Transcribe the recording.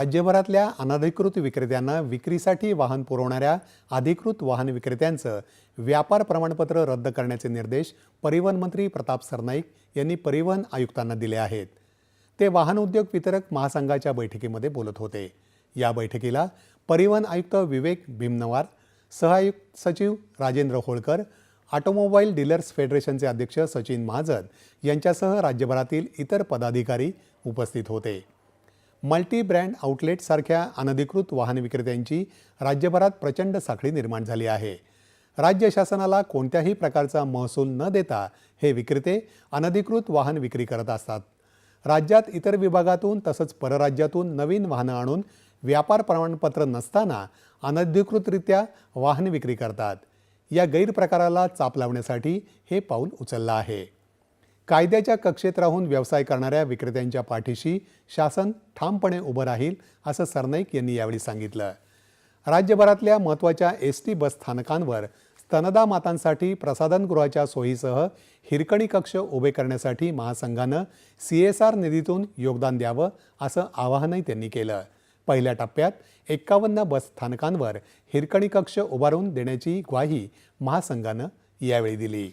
राज्यभरातल्या अनधिकृत विक्रेत्यांना विक्रीसाठी वाहन पुरवणाऱ्या अधिकृत वाहन विक्रेत्यांचं व्यापार प्रमाणपत्र रद्द करण्याचे निर्देश परिवहन मंत्री प्रताप सरनाईक यांनी परिवहन आयुक्तांना दिले आहेत. ते वाहन उद्योग वितरक महासंघाच्या बैठकीमध्ये बोलत होते. या बैठकीला परिवहन आयुक्त विवेक भीमनवार सहआयुक्त सचिव राजेंद्र होळकर ऑटोमोबाईल डीलर्स फेडरेशनचे अध्यक्ष सचिन महाजन यांच्यासह राज्यभरातील इतर पदाधिकारी उपस्थित होते. मल्टी ब्रँड आउटलेटसारख्या अनधिकृत वाहन विक्रेत्यांची राज्यभरात प्रचंड साखळी निर्माण झाली आहे. राज्य शासनाला कोणत्याही प्रकारचा महसूल न देता हे विक्रेते अनधिकृत वाहन विक्री करत असतात. राज्यात इतर विभागातून तसंच परराज्यातून नवीन वाहनं आणून व्यापार प्रमाणपत्र नसताना अनधिकृतरित्या वाहन विक्री करतात. या गैरप्रकाराला चाप लावण्यासाठी हे पाऊल उचललं आहे. कायद्याच्या कक्षेत राहून व्यवसाय करणाऱ्या विक्रेत्यांच्या पाठीशी शासन ठामपणे उभं राहील असं सरनाईक यांनी यावेळी सांगितलं. राज्यभरातल्या महत्त्वाच्या एस टी बस स्थानकांवर स्तनदा मातांसाठी प्रसाधनगृहाच्या सोयीसह हिरकणी कक्ष उभे करण्यासाठी महासंघानं सी एस आर निधीतून योगदान द्यावं असं आवाहनही त्यांनी केलं. पहिल्या टप्प्यात एक्कावन्न बस स्थानकांवर हिरकणी कक्ष उभारून देण्याची ग्वाही महासंघानं यावेळी दिली.